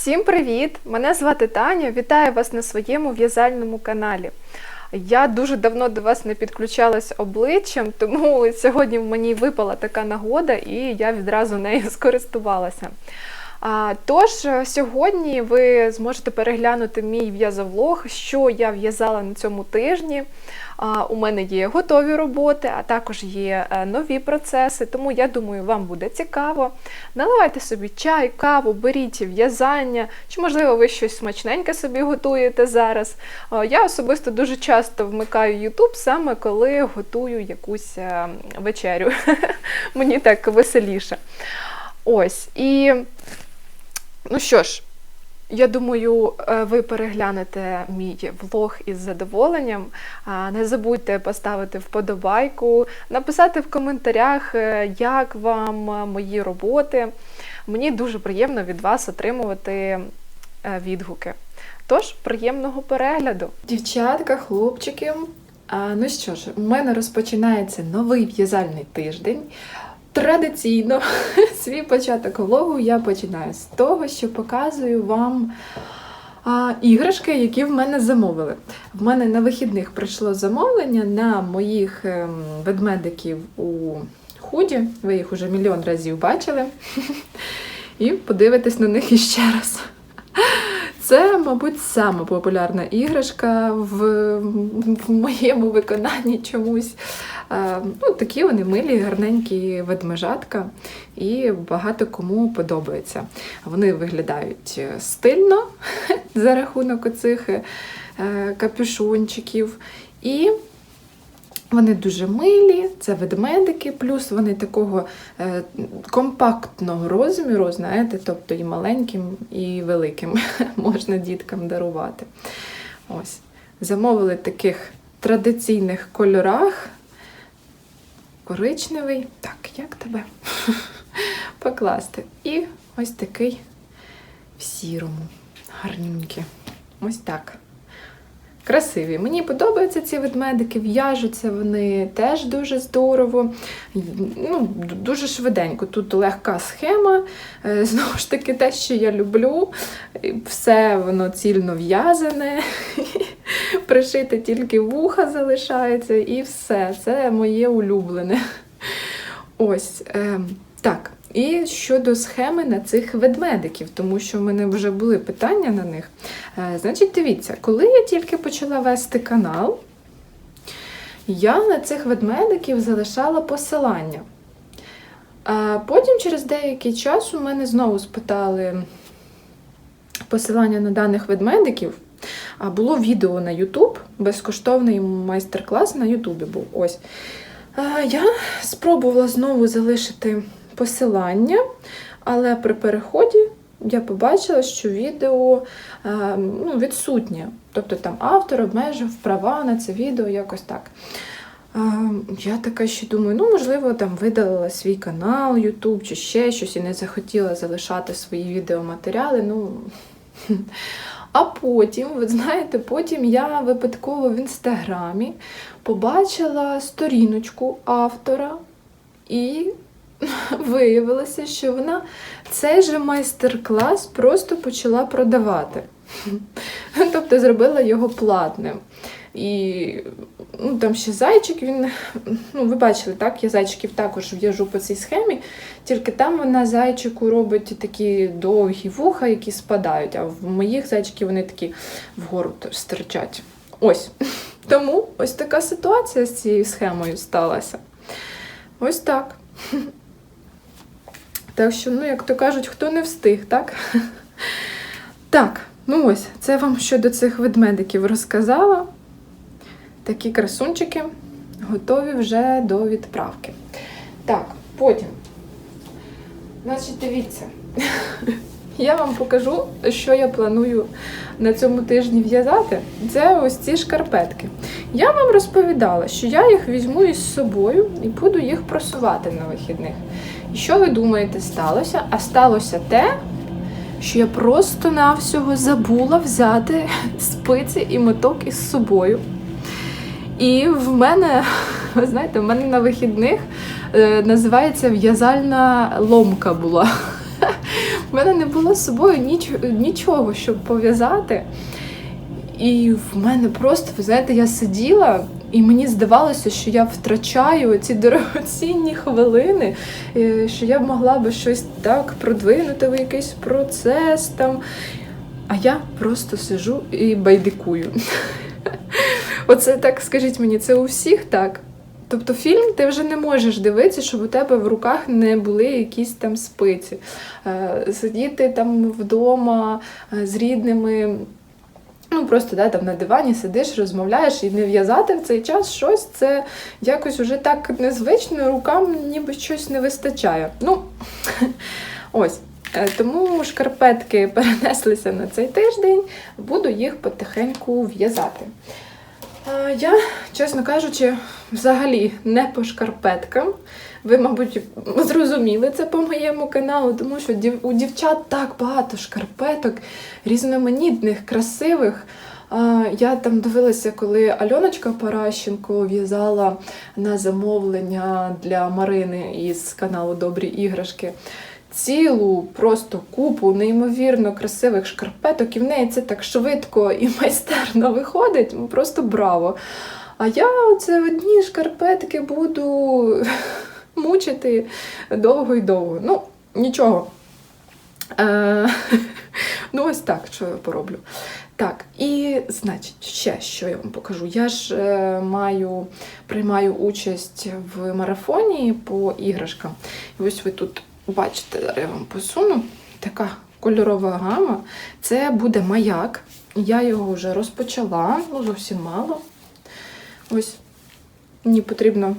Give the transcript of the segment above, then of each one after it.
Всім привіт! Мене звати Таня. Вітаю вас на своєму в'язальному каналі. Я дуже давно до вас не підключалась обличчям, тому сьогодні в мені випала така нагода, і я відразу нею скористувалася. Тож сьогодні ви зможете переглянути мій в'язовлог, що я в'язала на цьому тижні. У мене є готові роботи, а також є е, нові процеси, тому я думаю, вам буде цікаво. Наливайте собі чай, каву, беріть в'язання, чи, можливо, ви щось смачненьке собі готуєте зараз. Я особисто дуже часто вмикаю YouTube саме коли готую якусь е, вечерю. Мені так веселіше. Ось. І Ну що ж, я думаю, е, ви переглянете мій влог із задоволенням. Не забудьте поставити вподобайку, написати в коментарях, е, як вам е, мої роботи. Мені дуже приємно від вас отримувати відгуки. Тож, приємного перегляду! Дівчатка, хлопчики. Ну що ж, у мене розпочинається новий в'язальний тиждень. Традиційно свій початок влогу я починаю з того, що показую вам а, іграшки, які в мене замовили. В мене на вихідних прийшло замовлення на моїх ем, ведмедиків у худі. Ви їх уже мільйон разів бачили. І подивитесь на них іще раз. Це, мабуть, сама популярна іграшка в, в моєму виконанні чомусь. Е, ну, Такі вони милі, гарненькі ведмежатка, і багато кому подобається. Вони виглядають стильно за рахунок оцих е, капюшончиків. І вони дуже милі, це ведмедики, плюс вони такого е, компактного розміру, знаєте, тобто і маленьким, і великим можна діткам дарувати. Ось. Замовили таких традиційних кольорах. Коричневий. Так, як тебе покласти? І ось такий в сірому, гарненький. Ось так красиві. Мені подобаються ці ведмедики, в'яжуться вони теж дуже здорово, ну, дуже швиденько. Тут легка схема. Е, знову ж таки, те, що я люблю, все воно цільно в'язане. Пришити тільки вуха залишається і все. Це моє улюблене. Ось. Е, так. І щодо схеми на цих ведмедиків, тому що в мене вже були питання на них. Е, значить, дивіться, коли я тільки почала вести канал, я на цих ведмедиків залишала посилання. А потім, через деякий час, у мене знову спитали посилання на даних ведмедиків. А було відео на YouTube, безкоштовний майстер-клас на Ютубі був. Ось. Я спробувала знову залишити посилання, але при переході я побачила, що відео е, ну, відсутнє. Тобто там автор обмежив права на це відео, якось так. Е, я така ще думаю, ну, можливо, там видалила свій канал, YouTube чи ще щось і не захотіла залишати свої відеоматеріали. ну... А потім, ви знаєте, потім я випадково в інстаграмі побачила сторіночку автора і виявилося, що вона цей же майстер-клас просто почала продавати. Тобто зробила його платним. І ну, там ще зайчик, він, ну, ви бачили, так, я зайчиків також в'яжу по цій схемі, тільки там вона зайчику робить такі довгі вуха, які спадають, а в моїх зайчиків вони такі вгору стирчать. Ось. Тому ось така ситуація з цією схемою сталася. Ось так. Так що, ну, як то кажуть, хто не встиг, так? Так, ну ось, це вам щодо цих ведмедиків розказала. Такі красунчики готові вже до відправки. Так, потім. Значить, дивіться, я вам покажу, що я планую на цьому тижні в'язати. Це ось ці шкарпетки. Я вам розповідала, що я їх візьму із собою і буду їх просувати на вихідних. І що ви думаєте, сталося? А сталося те, що я просто-навсього забула взяти спиці і моток із собою. І в мене, ви знаєте, в мене на вихідних е, називається в'язальна ломка була. в мене не було з собою ніч, нічого, щоб пов'язати. І в мене просто, ви знаєте, я сиділа, і мені здавалося, що я втрачаю ці дорогоцінні хвилини, е, що я могла би щось так продвинути в якийсь процес там. А я просто сижу і байдикую. Оце так, скажіть мені, це у всіх так. Тобто фільм ти вже не можеш дивитися, щоб у тебе в руках не були якісь там спиці. Е, Сидіти там вдома е, з рідними. Ну, просто да, там на дивані сидиш, розмовляєш і не в'язати в цей час щось, це якось уже так незвично, рукам ніби щось не вистачає. Ну, ось. Е, Тому шкарпетки перенеслися на цей тиждень, буду їх потихеньку в'язати. Е, Я, чесно кажучи, взагалі не по шкарпеткам. Ви, мабуть, зрозуміли це по моєму каналу, тому що у дівчат так багато шкарпеток, різноманітних, красивих. Я там дивилася, коли Альоночка Паращенко в'язала на замовлення для Марини із каналу Добрі іграшки. Цілу просто купу неймовірно красивих шкарпеток, і в неї це так швидко і майстерно виходить. Просто браво! А я оце одні шкарпетки буду мучити довго і довго. Ну, нічого. Е, ну, ось так, що я пороблю. Так, і значить, ще що я вам покажу. Я ж е, маю, приймаю участь в марафоні по іграшкам. І ось ви тут бачите, я вам посуну. Така кольорова гама. Це буде маяк. Я його вже розпочала, ну зовсім мало. Ось мені потрібно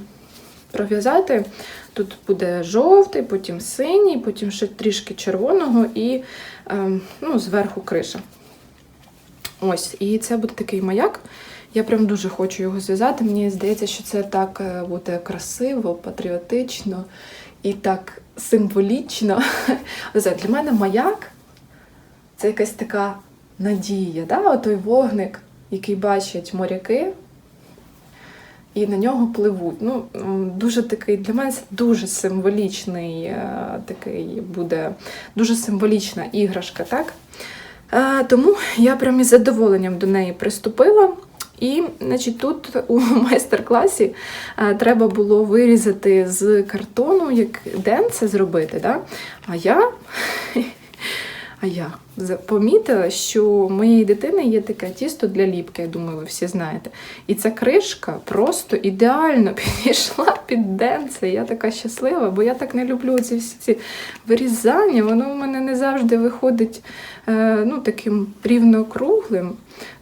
пров'язати. Тут буде жовтий, потім синій, потім ще трішки червоного і ем, ну, зверху криша. Ось, і це буде такий маяк. Я прям дуже хочу його зв'язати. Мені здається, що це так е, буде красиво, патріотично і так символічно. Для мене маяк це якась така надія, да? отой вогник, який бачать моряки, і на нього пливуть. Ну, дуже такий, для мене це дуже символічний, е, такий буде дуже символічна іграшка, так? Е, Тому я прям із задоволенням до неї приступила. І значить, тут у майстер-класі е, треба було вирізати з картону, як Ден це зробити. Да? А я, а я помітила, що у моєї дитини є таке тісто для ліпки, я думаю, ви всі знаєте. І ця кришка просто ідеально підійшла під денце. Я така щаслива, бо я так не люблю ці всі ці вирізання. Воно в мене не завжди виходить е, ну, таким рівнокруглим.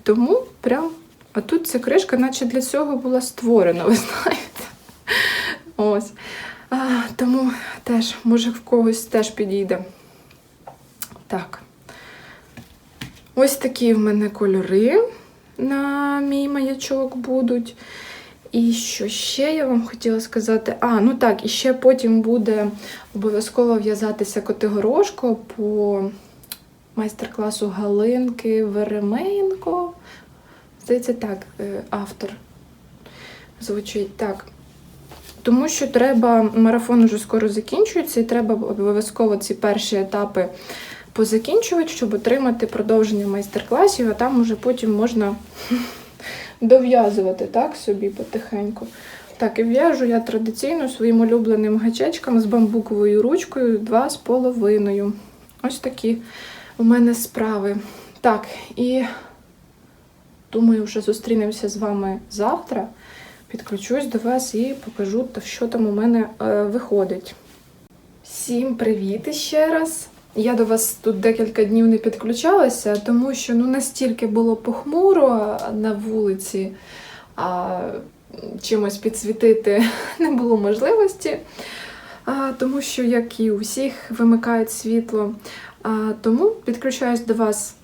Тому прям. А тут ця кришка, наче для цього була створена, ви знаєте. Ось. А, тому теж, може, в когось теж підійде. Так. Ось такі в мене кольори на мій маячок будуть. І що ще я вам хотіла сказати? А, ну так, і ще потім буде обов'язково в'язатися Котигорошко по майстер-класу Галинки Веременко. Здається, так, е, автор звучить так. Тому що треба, марафон уже скоро закінчується, і треба обов'язково ці перші етапи позакінчувати, щоб отримати продовження майстер-класів, а там уже потім можна дов'язувати так собі потихеньку. Так, і в'яжу я традиційно своїм улюбленим гачечком з бамбуковою ручкою два з половиною. Ось такі у мене справи. Так, і думаю, вже зустрінемося з вами завтра. Підключусь до вас і покажу, що там у мене е, виходить. Всім привіт ще раз. Я до вас тут декілька днів не підключалася, тому що ну, настільки було похмуро на вулиці, а чимось підсвітити не було можливості. А, тому що, як і у всіх, вимикають світло. А, тому підключаюсь до вас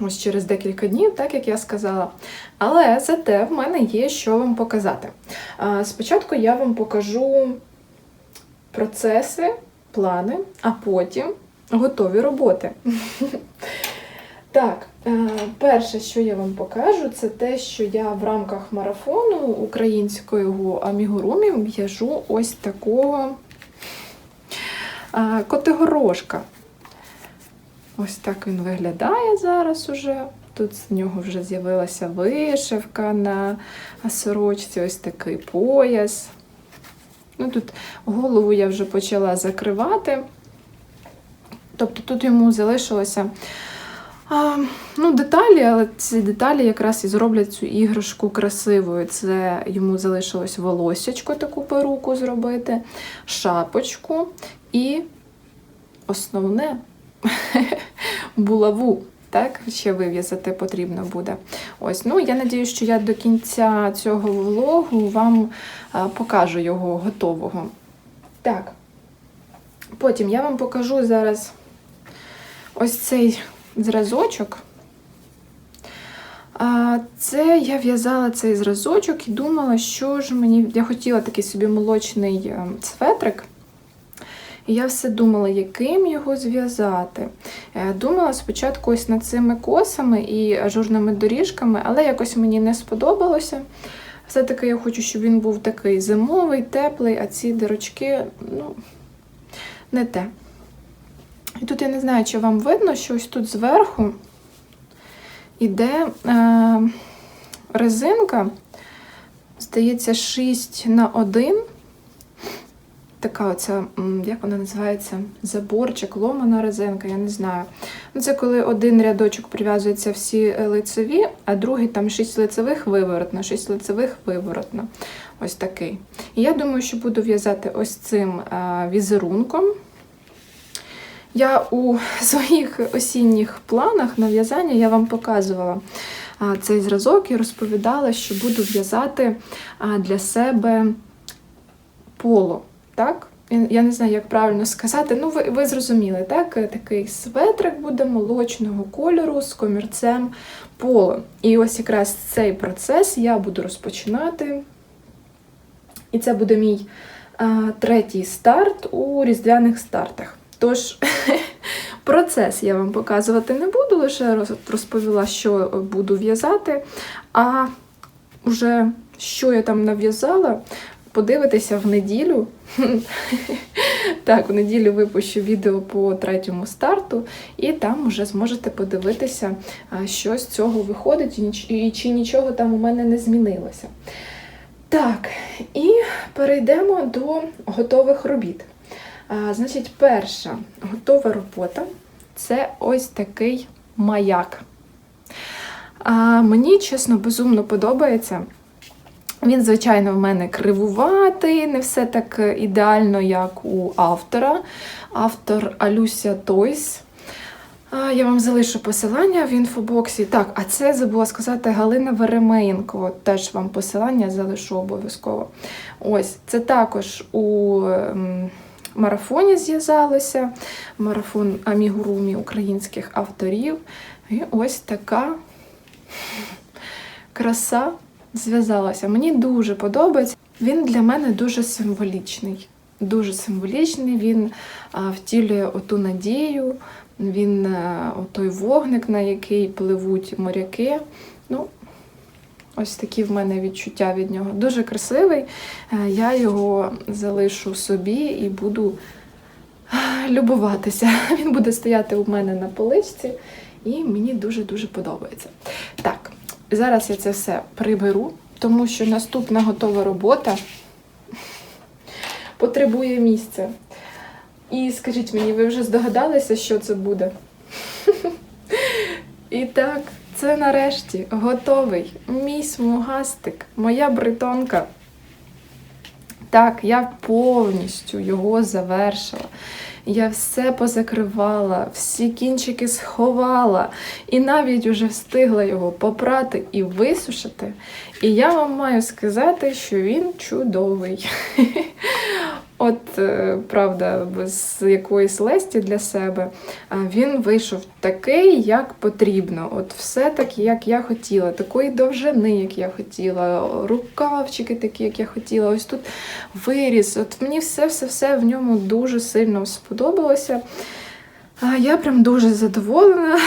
ось через декілька днів, так як я сказала. Але зате в мене є що вам показати. А, Спочатку я вам покажу процеси, плани, а потім готові роботи. Так, е, перше, що я вам покажу, це те, що я в рамках марафону українського амігурумі в'яжу ось такого котигорошка. Ось так він виглядає зараз уже. Тут з нього вже з'явилася вишивка на сорочці, ось такий пояс. Ну, тут голову я вже почала закривати. Тобто тут йому залишилося а, ну, деталі, але ці деталі якраз і зроблять цю іграшку красивою. Це йому залишилось волосечко, таку перуку зробити, шапочку і основне булаву. Так, ще вив'язати потрібно буде. Ось, ну я надію, що я до кінця цього влогу вам а, покажу його готового. Так. Потім я вам покажу зараз ось цей зразочок. Це я в'язала цей зразочок і думала, що ж мені. Я хотіла такий собі молочний е, цветрик. І я все думала, яким його зв'язати. Е, Думала спочатку ось над цими косами і ажурними доріжками, але якось мені не сподобалося. Все-таки я хочу, щоб він був такий зимовий, теплий, а ці дирочки, ну, не те. І тут я не знаю, чи вам видно, що ось тут зверху іде е, резинка, здається, 6 на 1 така оця, як вона називається, заборчик, ломана резинка, я не знаю. Ну, Це коли один рядочок прив'язується всі е, лицеві, а другий там 6 лицевих виворотно, 6 лицевих виворотно. Ось такий. І я думаю, що буду в'язати ось цим е, візерунком. Я у своїх осінніх планах на в'язання я вам показувала цей зразок і розповідала, що буду в'язати для себе поло. Так? Я- не знаю, як правильно сказати. Ну, ви, ви зрозуміли, так? Такий светрик буде молочного кольору з комірцем поло. І ось якраз цей процес я буду розпочинати. І це буде мій а, третій старт у різдвяних стартах. Тож, процес я вам показувати не буду, лише розповіла, що буду в'язати. А вже що я там нав'язала, подивитися в неділю. Так, в неділю випущу відео по третьому старту, і там вже зможете подивитися, що з цього виходить, і чи нічого там у мене не змінилося. Так, і перейдемо до готових робіт. А, значить, перша готова робота це ось такий маяк. А, мені, чесно, безумно подобається. Він, звичайно, в мене кривуватий, не все так ідеально, як у автора. Автор Алюся Тойс. Я вам залишу посилання в інфобоксі. Так, а це забула сказати Галина Веремеєнко. Теж вам посилання залишу обов'язково. Ось, це також у ем, марафоні зв'язалося. Марафон амігурумі українських авторів. І ось така краса зв'язалася. Мені дуже подобається. Він для мене дуже символічний. Дуже символічний. Він а, втілює оту надію, він а, той вогник, на який пливуть моряки. Ну, ось такі в мене відчуття від нього. Дуже красивий. Е, Я його залишу собі і буду любуватися. Він буде стояти у мене на поличці, і мені дуже-дуже подобається. Зараз я це все приберу, тому що наступна готова робота потребує місця. І скажіть мені, ви вже здогадалися, що це буде? І так, це нарешті готовий мій смугастик, моя бритонка. Так, я повністю його завершила. Я все позакривала, всі кінчики сховала, і навіть уже встигла його попрати і висушити. І я вам маю сказати, що він чудовий. От, е, правда, без якоїсь лесті для себе, він вийшов такий, як потрібно. От все так, як я хотіла, такої довжини, як я хотіла, рукавчики такі, як я хотіла. Ось тут виріс. От мені все-все-все в ньому дуже сильно сподобалося. Я прям дуже задоволена.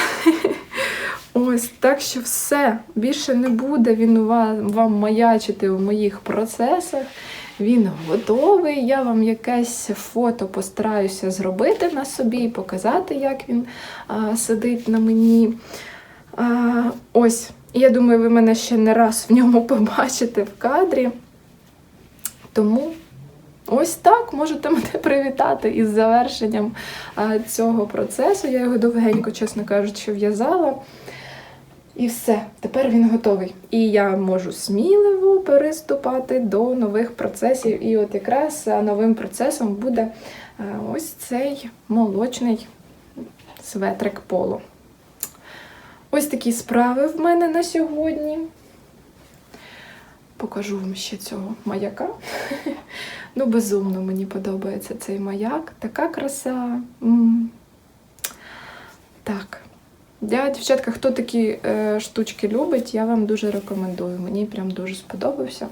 Ось так що все. Більше не буде він вам маячити в моїх процесах. Він готовий. Я вам якесь фото постараюся зробити на собі і показати, як він а, сидить на мені. А, ось, я думаю, ви мене ще не раз в ньому побачите в кадрі. Тому ось так можете мене привітати із завершенням а, цього процесу. Я його довгенько, чесно кажучи, в'язала. І все, тепер він готовий. І я можу сміливо переступати до нових процесів. І от якраз новим процесом буде ось цей молочний светрик поло. Ось такі справи в мене на сьогодні. Покажу вам ще цього маяка. Ну, безумно мені подобається цей маяк. Така краса. Так. Я, дівчатка, хто такі е, штучки любить, я вам дуже рекомендую. Мені прям дуже сподобався.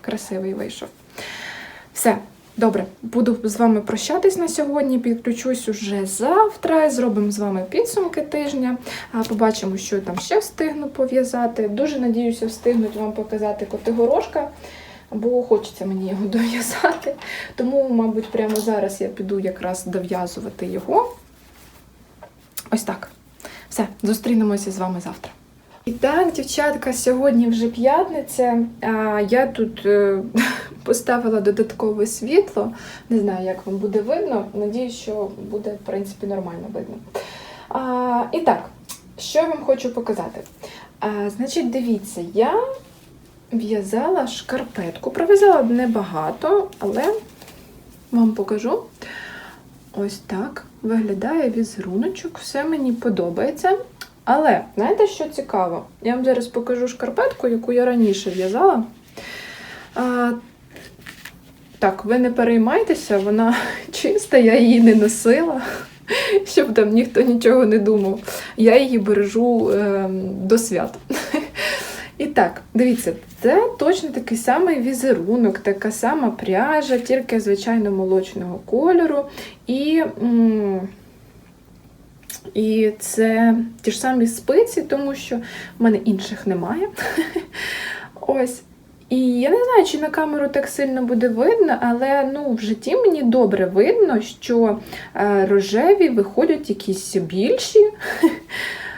Красивий вийшов. Все, добре, буду з вами прощатись на сьогодні. Підключусь уже завтра. Зробимо з вами підсумки тижня. Побачимо, що я там ще встигну пов'язати. Дуже надіюся, встигнуть вам показати котигорошка, бо хочеться мені його дов'язати. Тому, мабуть, прямо зараз я піду якраз дов'язувати його. Ось так. Все, зустрінемося з вами завтра. І так, дівчатка, сьогодні вже п'ятниця. Я тут е, поставила додаткове світло. Не знаю, як вам буде видно. Надіюсь, що буде, в принципі, нормально видно. А, і так, що я вам хочу показати? А, значить, дивіться, я в'язала шкарпетку. Пров'язала небагато, але вам покажу. Ось так виглядає візеруночок, все мені подобається. Але, знаєте, що цікаво? Я вам зараз покажу шкарпетку, яку я раніше в'язала. Так, ви не переймайтеся, вона чиста, я її не носила, щоб там ніхто нічого не думав. Я її бережу е, до свят. І так, дивіться, це точно такий самий візерунок, така сама пряжа, тільки, звичайно, молочного кольору. І і це ті ж самі спиці, тому що в мене інших немає. Ось. І я не знаю, чи на камеру так сильно буде видно, але ну, в житті мені добре видно, що е, рожеві виходять якісь більші.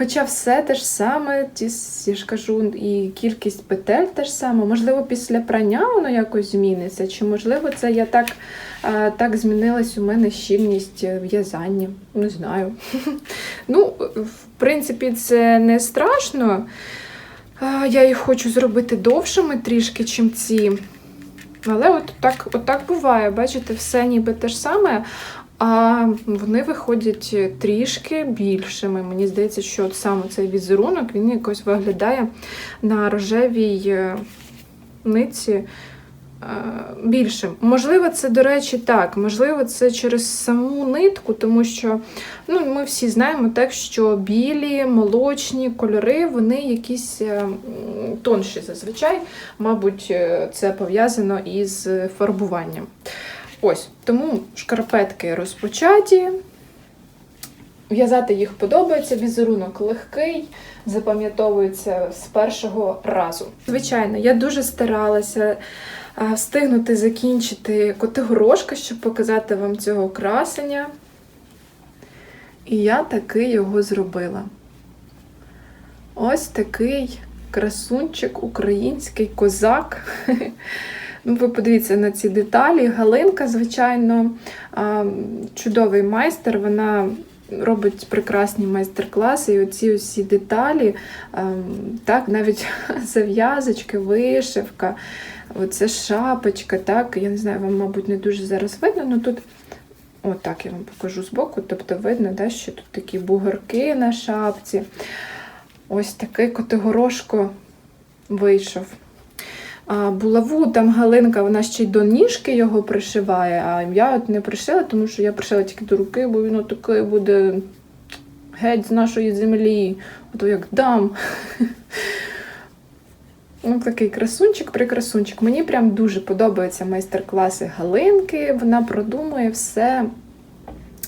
Хоча все те ж саме, ті, я ж кажу, і кількість петель те ж саме. Можливо, після прання воно якось зміниться, чи можливо, це я так так змінилась у мене щільність в'язання. Не знаю. Ну, в принципі, це не страшно. Я їх хочу зробити довшими трішки, чим ці. Але от так, от так буває, бачите, все ніби те ж саме, а вони виходять трішки більшими. Мені здається, що от саме цей візерунок він якось виглядає на рожевій е, ниці е, більшим. Можливо, це, до речі, так. Можливо, це через саму нитку, тому що ну, ми всі знаємо так, що білі, молочні кольори, вони якісь е, тонші зазвичай. Мабуть, це пов'язано із фарбуванням. Ось, тому шкарпетки розпочаті. В'язати їх подобається, візерунок легкий, запам'ятовується з першого разу. Звичайно, я дуже старалася встигнути закінчити котигорошка, щоб показати вам цього красення. І я таки його зробила. Ось такий красунчик, український козак. Ну, Ви подивіться на ці деталі. Галинка, звичайно, чудовий майстер. Вона робить прекрасні майстер-класи, і оці усі деталі, так, навіть зав'язочки, вишивка, оце шапочка. так, Я не знаю, вам, мабуть, не дуже зараз видно, але тут. Отак я вам покажу збоку, тобто видно, да, що тут такі бугорки на шапці. Ось такий котигорошко вийшов булаву, там Галинка, вона ще й до ніжки його пришиває, а я от не пришила, тому що я пришила тільки до руки, бо він такий буде геть з нашої землі, ото як дам. Ну, Такий красунчик, прикрасунчик. Мені прям дуже подобаються майстер-класи Галинки. Вона продумує все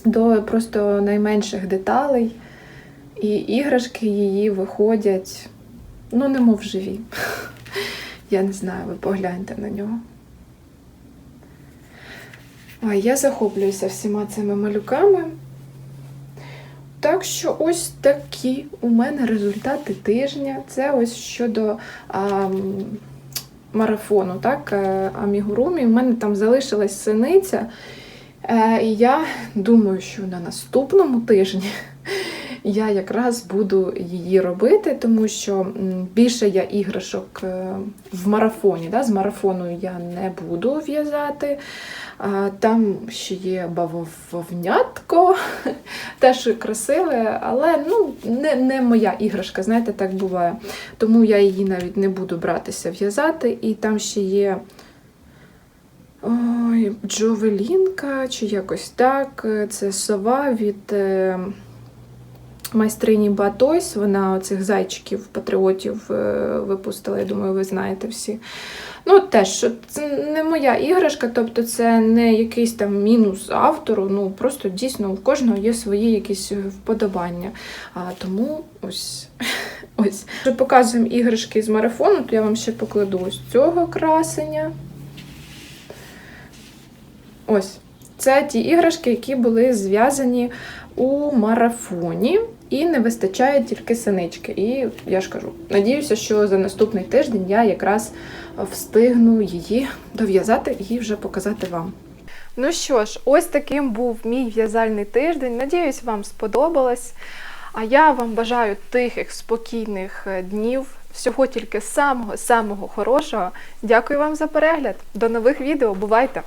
до просто найменших деталей. І іграшки її виходять, ну, немов живі. Я не знаю, ви погляньте на нього. Ой, я захоплююся всіма цими малюками. Так що ось такі у мене результати тижня. Це ось щодо а, марафону, так, е, амігурумі. У мене там залишилась синиця. Е, І я думаю, що на наступному тижні я якраз буду її робити, тому що більше я іграшок е, в марафоні. Да? З марафону я не буду в'язати. Там ще є бавовнятко, теж красиве, але ну, не, не моя іграшка, знаєте, так буває. Тому я її навіть не буду братися в'язати. І там ще є ой, Джовелінка, чи якось так. Це сова від е, майстрині Батойс. Вона оцих зайчиків, патріотів е, випустила, я думаю, ви знаєте всі. Ну, теж, це не моя іграшка, тобто це не якийсь там мінус автору. Ну просто дійсно у кожного є свої якісь вподобання. А тому ось. Ось. Вже показуємо іграшки з марафону, то я вам ще покладу ось цього красення. Ось. Це ті іграшки, які були зв'язані у марафоні, і не вистачає тільки синички. І я ж кажу, надіюся, що за наступний тиждень я якраз встигну її дов'язати і вже показати вам. Ну що ж, ось таким був мій в'язальний тиждень. Надіюсь, вам сподобалось. А я вам бажаю тихих, спокійних е, днів, всього тільки самого-самого хорошого. Дякую вам за перегляд. До нових відео. Бувайте!